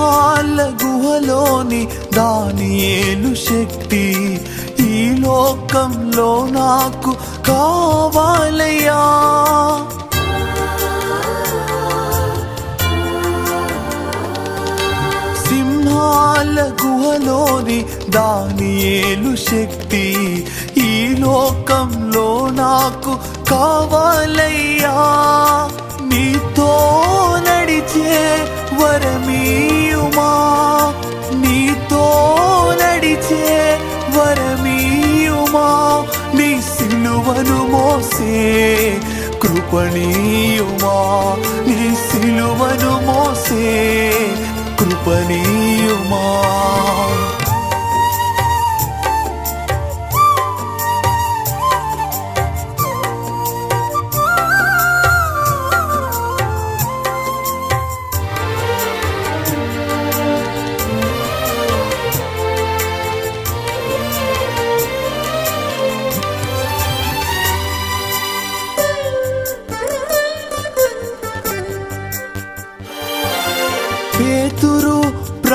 సింహాల గుహలోని దానియేలు శక్తి ఈ లోకంలో నాకు కావాలయ్యా. సింహాల గుహలోని దానియేలు శక్తి ఈ లోకంలో నాకు కావాలయ్యా. నీతో నడిచే వరమీయుమా నీతో నడిచే వరమీయుమా? నీ సిలువను మోసే కృపణీయుమా? నీ సిలువను మోసే కృపణీయుమా?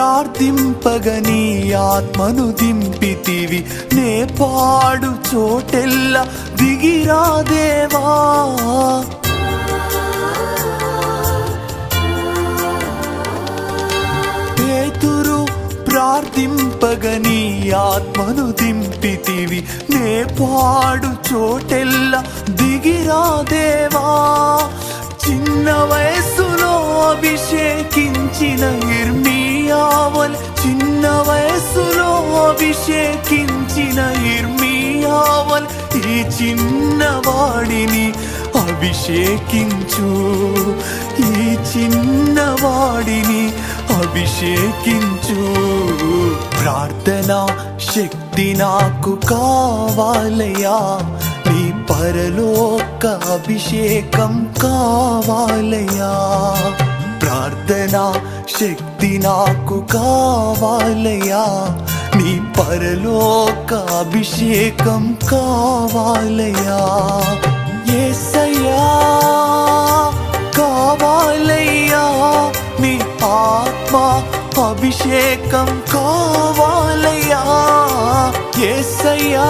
ప్రార్థింపగని ఆత్మను దింపితివి. నే పాడు చోటెల్ల దిగిరాదేవా పేతురు ప్రార్థింపగని ఆత్మను దింపితివి. నే పాడు చోటెల్ల దిగిరాదేవా చిన్న వయస్సులో అభిషేకించిన ఇర్మియావన్ చిన్న వయసులో అభిషేకించిన ఇర్మియావన్ ఈ చిన్నవాడిని అభిషేకించు. ఈ చిన్నవాడిని అభిషేకించు. ప్రార్థన శక్తి నాకు కావాలయా నీ పరలోక అభిషేకం కావాలయా ప్రార్థనా శక్తి నాకు కావాలయ్యా. నీ పరలోక అభిషేకం కావాలయ్యా. ఏసయ్యా కావాలయ్యా. నీ ఆత్మ అభిషేకం కావాలయ్యా. ఏసయ్యా